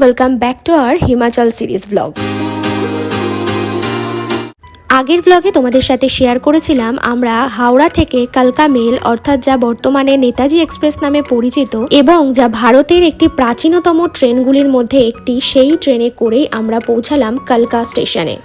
Welcome back to our Himachal series blog আগের ব্লগে তোমাদের সাথে শেয়ার করেছিলাম, আমরা হাওড়া থেকে কালকা মেল অর্থাৎ যা বর্তমানে নেতাজি এক্সপ্রেস নামে পরিচিত এবং যা ভারতের একটি প্রাচীনতম ট্রেনগুলির মধ্যে একটি, সেই ট্রেনে করেই আমরা পৌঁছালাম কালকা স্টেশনে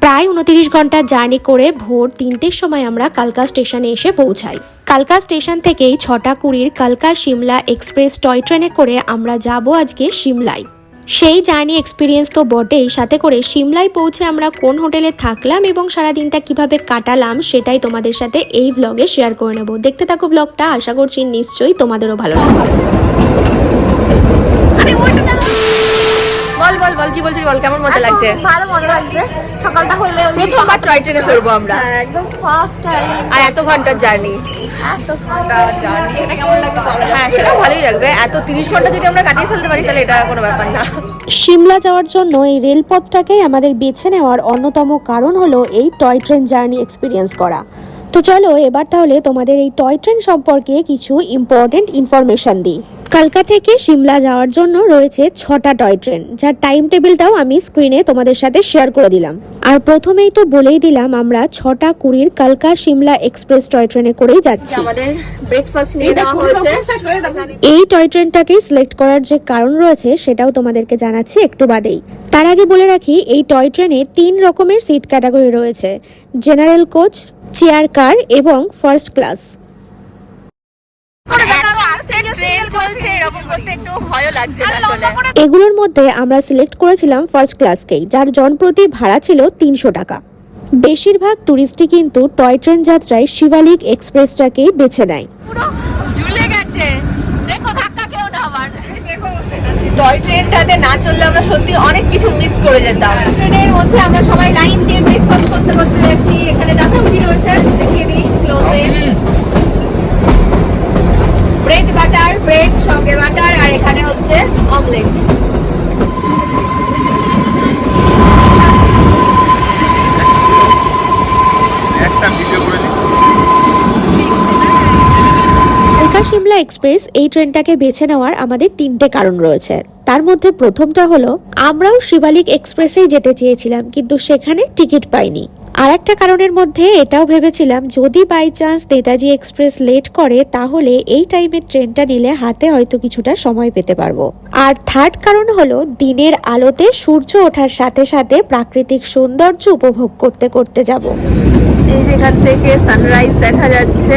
প্রায় উনতিরিশ ঘণ্টা জার্নি করে ভোর তিনটের সময় আমরা কালকা স্টেশনে এসে পৌঁছাই। কালকা স্টেশন থেকেই ছটা কুড়ির কালকা সিমলা এক্সপ্রেস টয় ট্রেনে করে আমরা যাব আজকে সিমলায় সেই জার্নি এক্সপিরিয়েন্স তো বটেই। সাথে করে সিমলায় পৌঁছে আমরা কোন হোটেলে থাকলাম এবং সারা দিনটা কীভাবে কাটালাম সেটাই তোমাদের সাথে এই ব্লগে শেয়ার করে নেব। দেখতে থাকো ব্লগটা আশা করছি নিশ্চয়ই তোমাদেরও ভালো লাগবে। বল বল বল কি বলছিস বল কেমন মজা লাগছে? ভালো মজা লাগছে। সকালটা হলে ওই প্রথমবার টয় ট্রেনে চড়বো আমরা। হ্যাঁ, একদম ফার্স্ট টাইম আর এত ঘণ্টার জার্নি হ্যাঁ সিমলা যাওয়ার জন্য এই রেলপথটাকেই আমাদের বেছে নেওয়ার অন্যতম কারণ হলো এই টয় ট্রেন জার্নি এক্সপিরিয়েন্স করা। তো চলো, এবার তাহলে তোমাদের এই টয় ট্রেন সম্পর্কে কিছু ইম্পর্টেন্ট ইনফরমেশন দিই। কালকা থেকে সিমলা যাওয়ার জন্য রয়েছে ছটা টয় ট্রেন যার টাইম টেবিলটাও আমি স্ক্রিনে তোমাদের সাথে শেয়ার করে দিলাম। আর প্রথমেই তো বলেই দিলাম আমরা ছটা কুড়ির কালকা সিমলা এক্সপ্রেস টয় ট্রেনে করেই যাচ্ছি। এই টয় ট্রেনটাকে সিলেক্ট করার যে কারণ রয়েছে সেটাও তোমাদেরকে জানাচ্ছি একটু বাদেই। তার আগে বলে রাখি এই টয় ট্রেনে তিন রকমের সিট ক্যাটাগরি রয়েছে জেনারেল কোচ চেয়ার কার এবং ফার্স্ট ক্লাস ট্রেন চলছে এরকম করতে একটু ভয়ও লাগছে আসলে এগুলোর মধ্যে আমরা সিলেক্ট করেছিলাম ফার্স্ট ক্লাসকেই যার জনপ্রতি ভাড়া ছিল তিনশো টাকা। বেশিরভাগ টুরিস্টই কিন্তু টয় ট্রেন যাত্রায় শিবালিক এক্সপ্রেসটাকেই বেছে নেয়। ঝুলে গেছে। দেখো ধাক্কা খেও না আবার। টয় ট্রেনটাতে না চললে আমরা সত্যি অনেক কিছু মিস করে যেতাম। ট্রেনের মধ্যে আমরা সবাই লাইন দিয়ে ব্রেকফাস্ট করতে করতে যাচ্ছি। এখানে দেখো কি রয়েছে দেখিয়ে দিই ক্লোজে ব্রেড সঙ্গে বাটার আর এখানে হচ্ছে অমলেট একটা ভিডিও করে দিই কালকা সিমলা এক্সপ্রেস এই ট্রেনটাকে বেছে নেওয়ার আমাদের তিনটে কারণ রয়েছে। তার মধ্যে প্রথমটা হলো আমরাও শিবালিক এক্সপ্রেসেই যেতে চেয়েছিলাম কিন্তু সেখানে টিকিট পাইনি। আর একটা কারণের মধ্যে এটাও ভেবেছিলাম, যদি by chance Netaji express late করে, তাহলে এই টাইমের ট্রেনটা নিলে হাতে হয়তো কিছুটা সময় পেতে পারব। আর থার্ড কারণ হলো, দিনের আলোতে সূর্য ওঠার সাথে সাথে প্রাকৃতিক সৌন্দর্য উপভোগ করতে করতে যাব। এই যেখান থেকে সানরাইজ দেখা যাচ্ছে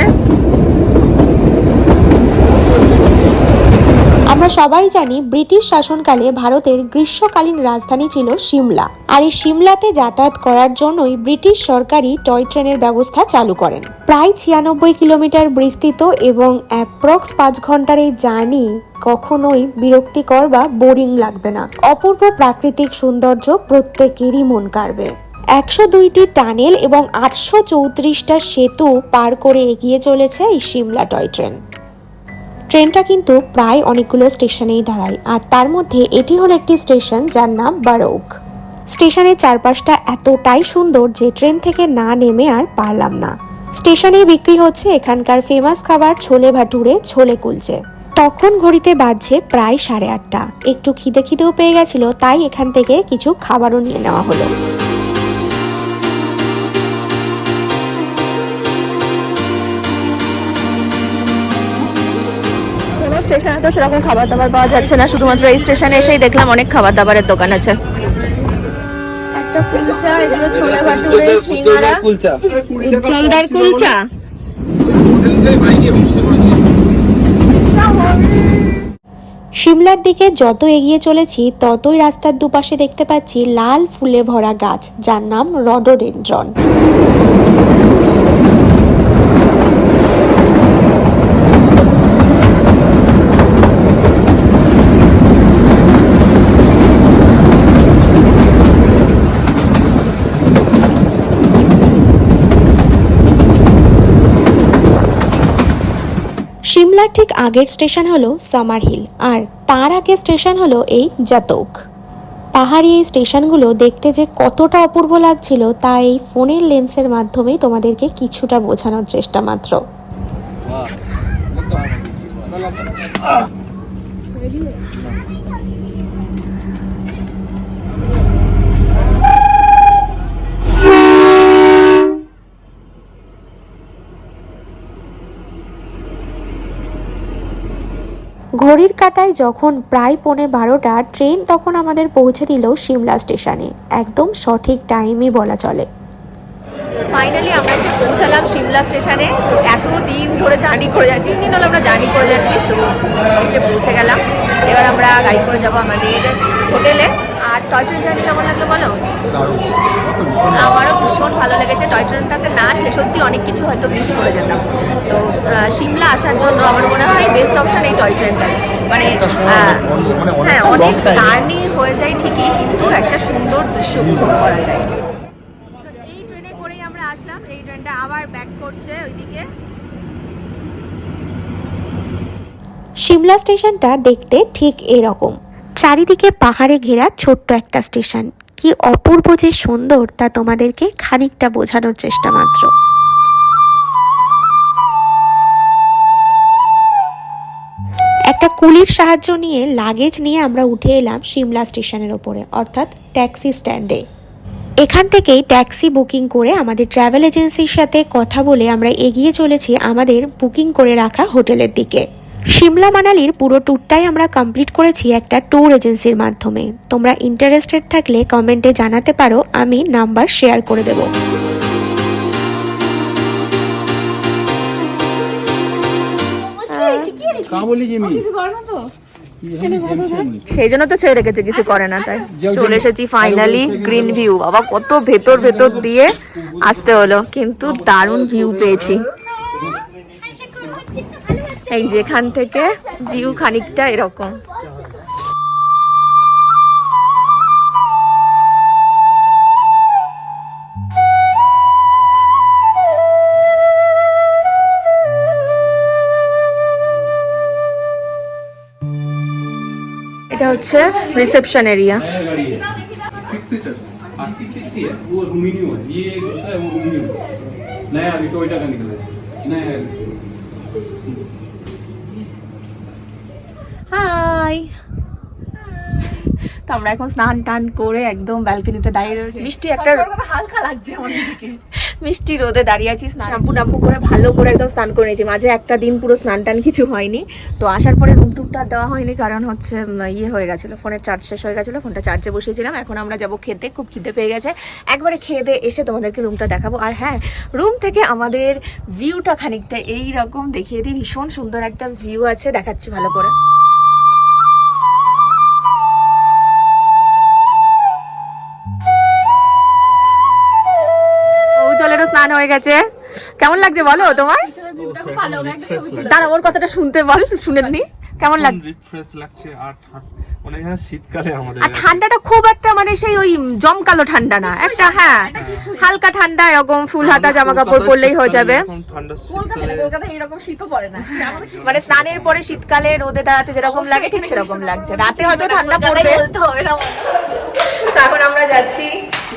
আমরা সবাই জানি ব্রিটিশ শাসনকালে ভারতের গ্রীষ্মকালীন রাজধানী ছিল সিমলা। আর এই সিমলাতে যাতায়াত করার জন্যই ব্রিটিশ সরকারই টয় ট্রেনের ব্যবস্থা চালু করেন। প্রায় ছিয়ানব্বই কিলোমিটার বিস্তৃত এবং অ্যাপ্রক্স পাঁচ ঘণ্টার এই জার্নি কখনোই বিরক্তিকর বা বোরিং লাগবে না। অপূর্ব প্রাকৃতিক সৌন্দর্য প্রত্যেকেরই মন কাড়বে। একশো দুইটি টানেল এবং আটশো চৌত্রিশটা সেতু পার করে এগিয়ে চলেছে এই সিমলা টয় ট্রেন। ট্রেনটা কিন্তু প্রায় অনেকগুলো স্টেশনেই দাঁড়ায়, আর তার মধ্যে এটি হলো একটি স্টেশন যার নাম বারৌক। স্টেশনের চারপাশটা এতটাই সুন্দর যে ট্রেন থেকে না নেমে আর পারলাম না। স্টেশনে বিক্রি হচ্ছে এখানকার ফেমাস খাবার ছোলে ভাটুরে, ছোলে কুলচে। তখন ঘড়িতে বাজছে প্রায় সাড়ে আটটা। একটু খিদে খিদেও পেয়ে গেছিল, তাই এখান থেকে কিছু খাবারও নিয়ে নেওয়া হলো। স্টেশনে তো সেরকম খাবার দাবার পাওয়া যাচ্ছে না। শুধুমাত্র এই স্টেশনে এসেই দেখলাম অনেক খাবার দাবারের দোকান আছে। একটা কুলচা এগুলো ছোলা ভাটুরে সিঙ্গারা। জলদার কুলচা। সিমলার দিকে যত এগিয়ে চলেছি ততই রাস্তার দুপাশে দেখতে পাচ্ছি লাল ফুলে ভরা গাছ যার নাম রডোডেন্ড্রন। সিমলার ঠিক আগের স্টেশন হলো সামার হিল, আর তার আগে স্টেশন হলো এই জাতক। পাহাড়ি এই স্টেশনগুলো দেখতে যে কতটা অপূর্ব লাগছিল, তা এই ফোনের লেন্সের মাধ্যমে তোমাদেরকে কিছুটা বোঝানোর চেষ্টা মাত্র। ঘড়ির কাটায় যখন প্রায় পৌনে বারোটা, ট্রেন তখন আমাদের পৌঁছে দিল সিমলা স্টেশনে। একদম সঠিক টাইমই বলা চলে। ফাইনালি আমরা এসে পৌঁছালাম সিমলা স্টেশনে। তো এত দিন ধরে জার্নি করে যাচ্ছি, তিন দিন হলো আমরা জার্নি করে যাচ্ছি, তো এসে পৌঁছে গেলাম। এবার আমরা গাড়ি করে যাব আমাদের হোটেলে। আর টয় ট্রেন জার্নি কেমন লাগল বলো? আমারও ভীষণ ভালো লেগেছে। টয় ট্রেনটাতে না আসলে সত্যি অনেক কিছু হয়তো মিস করে যেতাম। তো সিমলা আসার জন্য আমার মনে হয় বেস্ট অপশন এই টয় ট্রেনটাই। মানে হ্যাঁ অনেক জার্নি হয়ে যায় ঠিকই কিন্তু একটা সুন্দর দৃশ্য উপভোগ করা যায়। তো এই ট্রেনে করেই আমরা আসলাম। এই ট্রেনটা আবার ব্যাক করছে ওইদিকে। সিমলা স্টেশনটা দেখতে ঠিক এরকম। চারিদিকে পাহাড়ে ঘেরা ছোট্ট একটা স্টেশন। কি অপূর্ব যে সুন্দর তা তোমাদেরকে খানিকটা বোঝানোর চেষ্টা মাত্র। একটা কুলির সাহায্য নিয়ে লাগেজ নিয়ে আমরা উঠে এলাম সিমলা স্টেশনের ওপরে, অর্থাৎ ট্যাক্সি স্ট্যান্ডে। এখান থেকেই ট্যাক্সি বুকিং করে আমাদের ট্রাভেল এজেন্সির সাথে কথা বলে আমরা এগিয়ে চলেছি আমাদের বুকিং করে রাখা হোটেলের দিকে। সিমলা মানালির পুরো ট্যুরটাই আমরা কমপ্লিট করেছি একটা ট্যুর এজেন্সির মাধ্যমে। তোমরা ইন্টারেস্টেড থাকলে কমেন্টে জানাতে পারো আমি নাম্বার শেয়ার করে দেবো। সেই জন্য তো ছেড়ে রেখেছে কিছু করে না তাই। চলে এসেছি ফাইনালি গ্রিন ভিউ বাবা কত ভেতর ভেতর দিয়ে আসতে হলো কিন্তু দারুণ ভিউ পেয়েছি। এই যেখান থেকে ভিউ খানিকটা এরকম এটা হচ্ছে রিসেপশন এরিয়া सिक्स सीटर और सिक्स सीट है वो रूमिनियो है ये दूसरा है वो रूमिनियो नया अभी टोयोटा का निकला है नया তো আমরা এখন স্নান টান করে একদম ব্যালকনিতে দাঁড়িয়ে রয়েছি। মিষ্টি একটা হালকা লাগছে মিষ্টি রোদে দাঁড়িয়ে আছি শ্যাম্পু টাম্পু করে ভালো করে একদম স্নান করে নিয়েছি। মাঝে একটা দিন পুরো স্নান টান কিছু হয়নি। তো আসার পরে রুম টুকটা দেওয়া হয়নি কারণ হচ্ছে ইয়ে হয়ে গেছিল ফোনের চার্জ শেষ হয়ে গেছিল ফোনটা চার্জে বসিয়েছিলাম। এখন আমরা যাব খেতে খুব খিদে পেয়ে গেছে। একবারে খেয়ে দিয়ে এসে তোমাদেরকে রুমটা দেখাবো। আর হ্যাঁ রুম থেকে আমাদের ভিউটা খানিকটা এই রকম দেখিয়ে দিই। ভীষণ সুন্দর একটা ভিউ আছে দেখাচ্ছি ভালো করে। স্নান হয়ে গেছে। কেমন লাগছে বলো তোমার? দাঁড়া ওর কথাটা শুনতে বল শুনে নি। কেমন লাগ রিফ্রেশ লাগছে আর মানে শীতকালে আমাদের আর ঠান্ডাটা খুব একটা মানে সেই ওই জমকালো ঠান্ডা না একটা হ্যাঁ হালকা ঠান্ডা এরকম ফুল হাতা জামা কাপড় পরলেই হয়ে যাবে। এখন ঠান্ডা শীতকালে মানে স্নানের পরে শীতকালে রোদে দাঁড়াতে যেরকম লাগে ঠিক সেরকম লাগছে। রাতে হয়তো ঠান্ডা পড়বে। এখন আমরা যাচ্ছি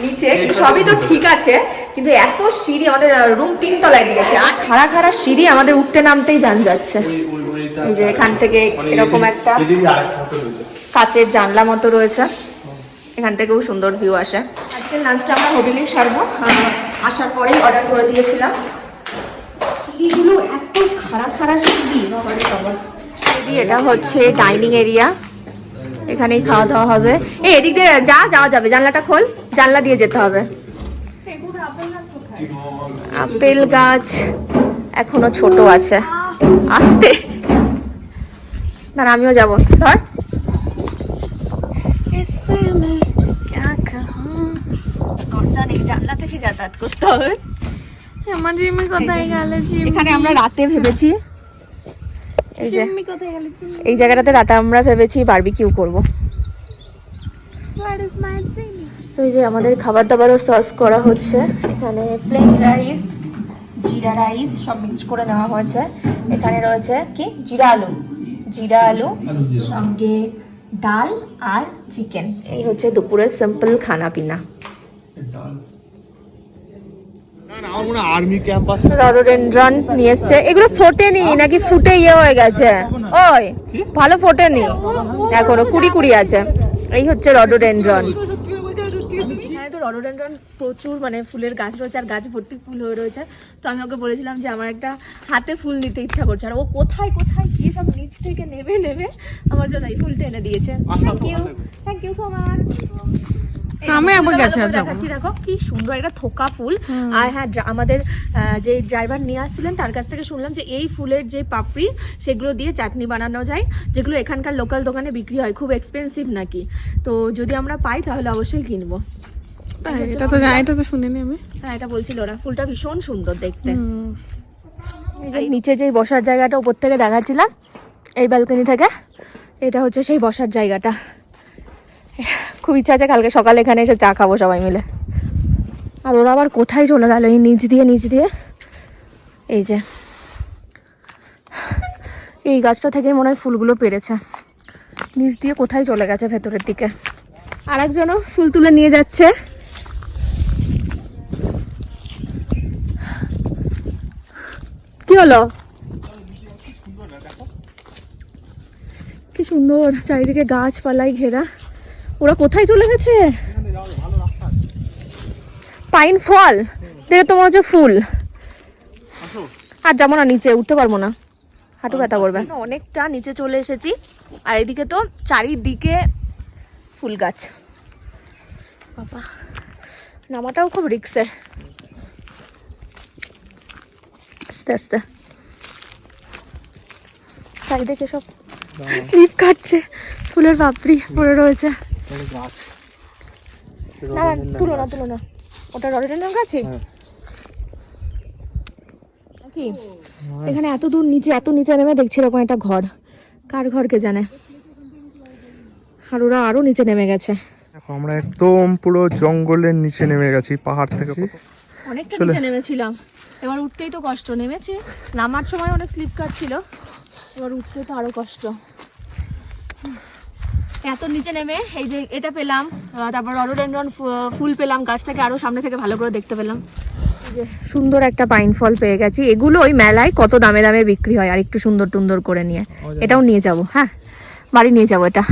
নিচে সবই তো ঠিক আছে। কিন্তু এত সিঁড়ি আমাদের রুম তিন তলায় দিয়েছে। আর খাড়া খাড়া সিঁড়ি আমাদের উঠতে নামতেই যান যাচ্ছে। এই যে এখান থেকে এরকম একটা কাচের জানলা মতো রয়েছে। এখান থেকেও সুন্দর ভিউ আসে। আজকের লাঞ্চটা আমরা হোটেলেই সারবো। আসার পরেই অর্ডার করে দিয়েছিলাম। সিঁড়িগুলো এত খাড়া খাড়া সিঁড়ি। দিদি এটা হচ্ছে ডাইনিং এরিয়া এখানেই খাওয়া দাওয়া হবে। এই এদিক দিয়ে যা যাওয়া যাবে। জানলাটা খোল। জানলা দিয়ে যেতে হবে। আপেল গাছ এখনও ছোট আছে। আসতে। না আমিও যাব। ধর। দরজা নেই জানলা থেকে যাতায়াত করতে হবে। আমার জিম্মি কোথায় গেল এখানে আমরা রাতে ভেবেছি এই যে এই জায়গাটাতে রাতে আমরা ভেবেছি বারবিকিউ করব। ইজ মাই জিম্মি? তো এই যে আমাদের খাবার দাবারও সার্ভ করা হচ্ছে। এখানে প্লেন রাইস জিরা রাইস সব মিক্স করে নেওয়া হয়েছে। এখানে রয়েছে কি? জিরা আলু। জিরা আলু সঙ্গে ডাল আর চিকেন এই হচ্ছে দুপুরের সিম্পল খানা পিনা রডোডেন্ড্রন নিয়ে এসছে। এগুলো ফোটেনি নাকি ফুটে ইয়ে হয়ে গেছে। ওই ভালো ফোটেনি। এখনও কুড়ি কুড়ি আছে। এই হচ্ছে রডোডেন্ড্রন রডোডেন্ড্রন প্রচুর মানে ফুলের গাছ রয়েছে আর গাছ ভর্তি ফুল হয়ে রয়েছে। তো আমি ওকে বলেছিলাম যে আমার একটা হাতে ফুল নিতে ইচ্ছা করছে। আর ও কোথায় কোথায় গিয়ে সব নিচ থেকে নেবে নেবে আমার জন্য এই ফুলটা এনে দিয়েছে। Thank you thank you so much আমি একবার গেছে দেখাচ্ছি দেখো কি সুন্দর একটা থোকা ফুল। আর হ্যাঁ আমাদের যে ড্রাইভার নিয়ে আসছিলেন তার কাছ থেকে শুনলাম যে এই ফুলের যে পাপড়ি সেগুলো দিয়ে চাটনি বানানো যায় যেগুলো এখানকার লোকাল দোকানে বিক্রি হয়। খুব এক্সপেন্সিভ নাকি। তো যদি আমরা পাই তাহলে অবশ্যই কিনবো। এটা তো জানি এটা তো শুনিনি আমি। হ্যাঁ এটা বলছিল ওরা। ফুলটা ভীষণ সুন্দর দেখতে। এই নিচে যে বসার জায়গাটা উপর থেকে দেখাচ্ছিলাম এই ব্যালকনি থেকে এটা হচ্ছে সেই বসার জায়গাটা। খুব ইচ্ছা আছে কালকে সকালে এখানে এসে চা খাব সবাই মিলে। আর ওরা আবার কোথায় চলে গেল? এই নিচ দিয়ে নিচ দিয়ে। এই যে। এই গাছটা থেকে মনে হয় ফুলগুলো পেরেছে। নিচ দিয়ে কোথায় চলে গেছে ভেতরের দিকে? আর একজনও ফুল তুলে নিয়ে যাচ্ছে। হলো? কি সুন্দর, চারিদিকে গাছপালায় ঘেরা। ওরা কোথায় চলে গেছে? পাইন ফল। দেখে তোমার হচ্ছে ফুল। আর যাব না, নিচে উঠতে পারব না। হাঁটু ব্যথা করবে। অনেকটা নিচে চলে এসেছি। আর এদিকে তো চারিদিকে ফুল গাছ। বাবা, নামাটাও খুব রিক্সের আস্তে আস্তে। চারিদিকে সব স্লিপ কাটছে। ফুলের পাপড়ি পড়ে রয়েছে। না না তুলো না তুলো না। ওটা গাছে? কি এখানে এত দূর নিচে এত নিচে নেমে দেখছি এরকম একটা ঘর। কার ঘর কে জানে? আর ওরা আরও নিচে নেমে গেছে। দেখো আমরা একদম পুরো জঙ্গলের নিচে নেমে গেছি পাহাড় থেকে অনেকটা নিচে নেমেছিলাম। এবার উঠতেই তো কষ্ট নেমেছি। নামার সময় অনেক স্লিপ কাটছিল এবার উঠতে তো আরও কষ্ট। এত নিচে নেমে এই যে এটা পেলাম তারপর রডোডেন্ড্রন ফুল পেলাম গাছটাকে আরও সামনে থেকে ভালো করে দেখতে পেলাম। যে সুন্দর একটা পাইন ফল পেয়ে গেছি। এগুলো ওই মেলায় কত দামে দামে বিক্রি হয় আর একটু সুন্দর টুন্দর করে নিয়ে। এটাও নিয়ে যাব হ্যাঁ। বাড়ি নিয়ে যাব এটা।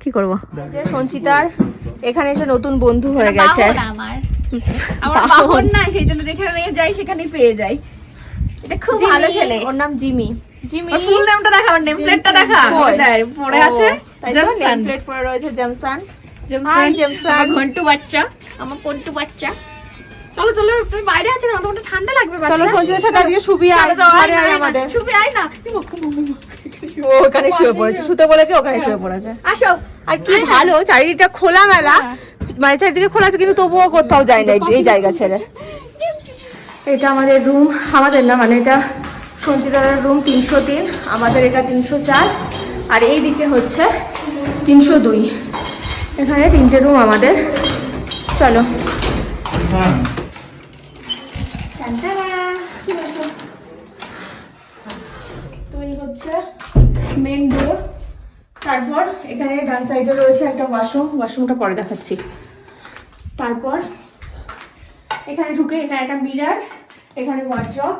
কি করব? যে সঞ্চিতার এখানে এসে নতুন বন্ধু হয়ে গেছে। আমার। আমার না সেই জন্য যেখানে যাই সেখানেই পেয়ে যাই। এটা খুব ভালো ছেলে। ওর নাম জিমি। জিমি। ফুল নেমটা দেখা আমার নেম প্লেটটা দেখা পড়ে আছে? জেমসন। প্লেট পরে রয়েছে জেমসান। জেমসন। Hi, আমার ঘন্টু বাচ্চা। আমার পন্টু বাচ্চা। চলো চলো তুমি বাইরে আছে কেন? তোমার ঠান্ডা লাগবে বাচ্চা। চলো সঞ্চিতার সাথে আজকে আয়। না, আমাদের। আয়। না। ও ওখানে শুয়ে পড়েছে শুতে বলেছে ওখানে শুয়ে পড়েছে। আসো। আর কি ভালো চারিদিকটা খোলা মেলা মানে চারিদিকে খোলা আছে কিন্তু তবুও কোথাও যায় না এই জায়গা ছেড়ে। এটা আমাদের রুম আমাদের না মানে এটা সঞ্চিতার রুম তিনশো তিন আমাদের এটা তিনশো চার আর এই দিকে হচ্ছে তিনশো দুই। এখানে তিনটে রুম আমাদের। চলো। তো এই হচ্ছে মেন ডোর তারপর এখানে ডান সাইডে রয়েছে একটা ওয়াশরুম ওয়াশরুমটা পরে দেখাচ্ছি। তারপর এখানে ঢুকে এখানে একটা মিরার এখানে ওয়ার্ড্রপ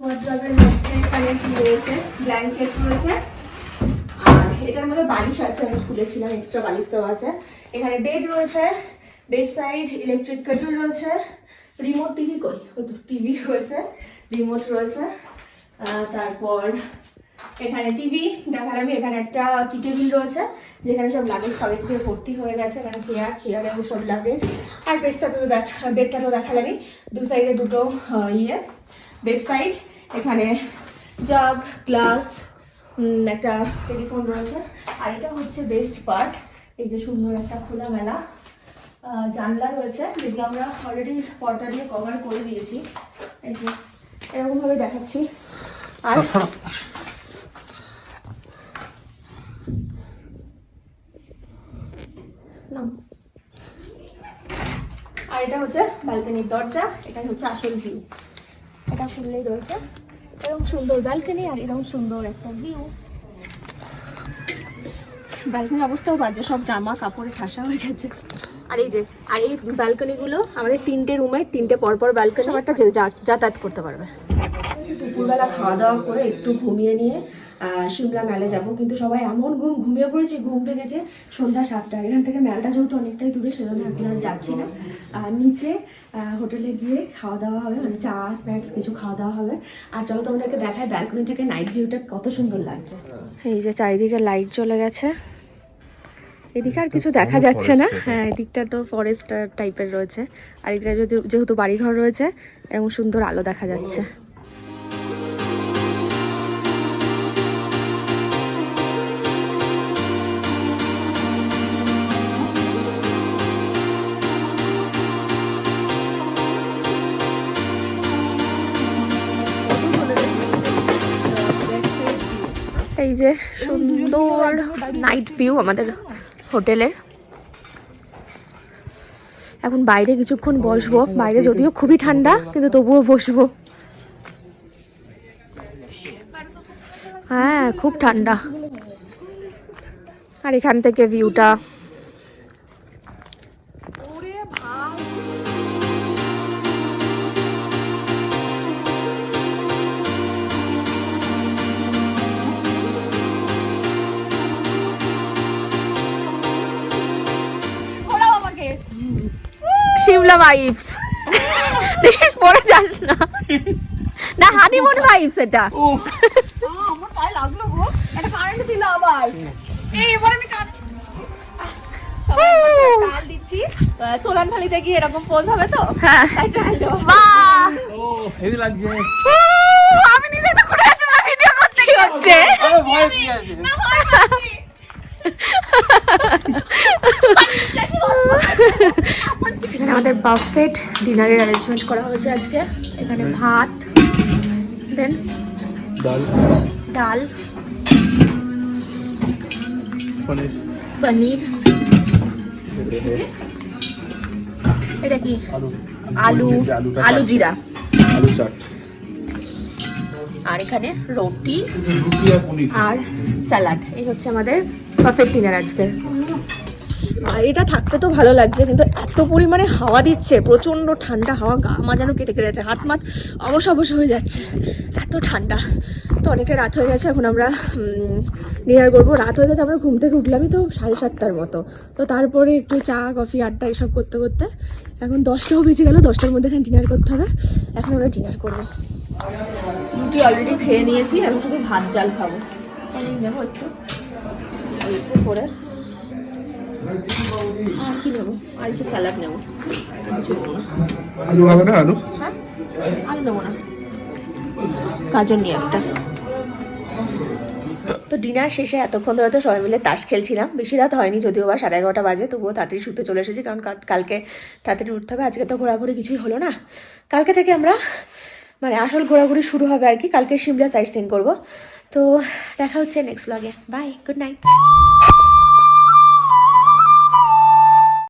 ওয়ার্ড্রপের মধ্যে এখানে কি রয়েছে? ব্ল্যাঙ্কেট রয়েছে। আর এটার মধ্যে বালিশ আছে, আমি খুলেছিলাম এক্সট্রা বালিশ দেওয়া আছে। এখানে বেড রয়েছে বেড সাইড ইলেকট্রিক কেটল রয়েছে রিমোট টিভি কই? টিভি রয়েছে রিমোট রয়েছে। তারপর এখানে টিভি দেখালাম এখানে একটা টি টেবিল রয়েছে, যেখানে সব লাগেজ ফাগেজ দিয়ে ভর্তি হয়ে গেছে, এখানে চেয়ার চেয়ারে সব লাগেজ আর বেডটা তো দেখা বেডটা তো দেখালামই দু সাইডে দুটো ইয়ে বেড সাইড এখানে জাগ গ্লাস একটা টেলিফোন রয়েছে, আর এটা হচ্ছে বেস্ট পার্ট এই যে সুন্দর একটা খোলা মেলা জানলা রয়েছে, যেগুলো আমরা অলরেডি পর্দা দিয়ে কভার করে দিয়েছি। এই যে, এরকমভাবে দেখাচ্ছি। আর আর এটা হচ্ছে ব্যালকনির দরজা, এটাই হচ্ছে আসল ভিউ এটা খুললেই রয়েছে। এরকম সুন্দর ব্যালকনি আর এরকম সুন্দর একটা ভিউ ব্যালকনির অবস্থাও বাজে, সব জামা কাপড়ে ঠাসা হয়ে গেছে। আর এই যে আর এই ব্যালকনি গুলো আমাদের তিনটে রুমের তিনটে পরপর ব্যালকনি একটা যাতায়াত করতে পারবে। দুপুরবেলা খাওয়া দাওয়া করে একটু ঘুমিয়ে নিয়ে সিমলা মেলে যাব। কিন্তু সবাই এমন ঘুম ঘুমিয়ে পড়েছে ঘুম ভেঙেছে। সন্ধ্যা সাতটা এখান থেকে মেলটা যেহেতু অনেকটাই দূরে সেজন্য এখন আর যাচ্ছি না। আর নিচে হোটেলে গিয়ে খাওয়া দাওয়া হবে মানে চা স্ন্যাক্স কিছু খাওয়া দাওয়া হবে। আর চলো তোমাদেরকে দেখায় ব্যালকনি থেকে নাইট ভিউটা কত সুন্দর লাগছে। এই যে চারিদিকে লাইট চলে গেছে। এদিকে আর কিছু দেখা যাচ্ছে না। হ্যাঁ এদিকটা তো ফরেস্ট টাইপের রয়েছে। আর এদিকটা যদি যেহেতু বাড়িঘর রয়েছে এরকম সুন্দর আলো দেখা যাচ্ছে। এই যে সুন্দর নাইট ভিউ আমাদের। হোটেলের এখন বাইরে কিছুক্ষণ বসবো। বাইরে যদিও খুবই ঠান্ডা, কিন্তু তবুও বসবো। হ্যাঁ খুব ঠান্ডা। আর এখান থেকে ভিউটা শিমলা ভাইবস দেখিস পরে যাস না। না হানিমুন ভাইবস এটা। সোলান ফালিতে গিয়ে এরকম পোজ হবে তো? হ্যাঁ। তাই ট্রায়াল দেবো বাহ ও হেভি লাগছে। আমি নিজে তো করে ভিডিও করতে হচ্ছে। ভয় এখানে আমাদের বাফেট ডিনারের অ্যারেঞ্জমেন্ট করা হয়েছে আজকে। এখানে ভাত দেন ডাল। ডাল পনির। এটা কি? আলু। আলু। জিরা আলু চাট। আর এখানে রুটি আর স্যালাড। এই হচ্ছে আমাদের পারফেক্ট ডিনার আজকের। আর এটা থাকতে তো ভালো লাগছে কিন্তু এত পরিমাণে হাওয়া দিচ্ছে প্রচণ্ড ঠান্ডা হাওয়া গা মা যেন কেটে কেটে যাচ্ছে হাত মাত অবশ অবশ হয়ে যাচ্ছে এত ঠান্ডা। তো অনেকটা রাত হয়ে গেছে এখন আমরা ডিনার করব। রাত হয়ে গেছে আমরা ঘুম থেকে উঠলামই তো সাড়ে সাতটার মতো। তো তারপরে একটু চা কফি আড্ডা এসব করতে করতে এখন দশটাও বেজে গেল দশটার মধ্যে এখানে ডিনার করতে হবে। এখন আমরা ডিনার করব। রুটি অলরেডি খেয়ে নিয়েছি এখন শুধু ভাত ডাল খাব। আমি নেব একটু। করে। আর কি নেব? আর একটু স্যালাড নেব। আলু হবে না আলু? হ্যাঁ? আলু নেব না। গাজর নিয়ে একটা। তো ডিনার শেষে এতক্ষণ ধরে তো সবাই মিলে তাস খেলছিলাম। বেশি রাত হয়নি যদিও বা সাড়ে এগারোটা বাজে তবুও তাড়াতাড়ি শুতে চলে এসেছি কারণ কালকে তাড়াতাড়ি উঠতে হবে। আজকে তো ঘোরাঘুরি কিছুই হলো না। কালকে থেকে আমরা মানে আসল ঘোরাঘুরি শুরু হবে আর কি। কালকে সিমলা সাইট সিন করব। তো দেখা হচ্ছে নেক্সট ব্লগে বাই গুড নাইট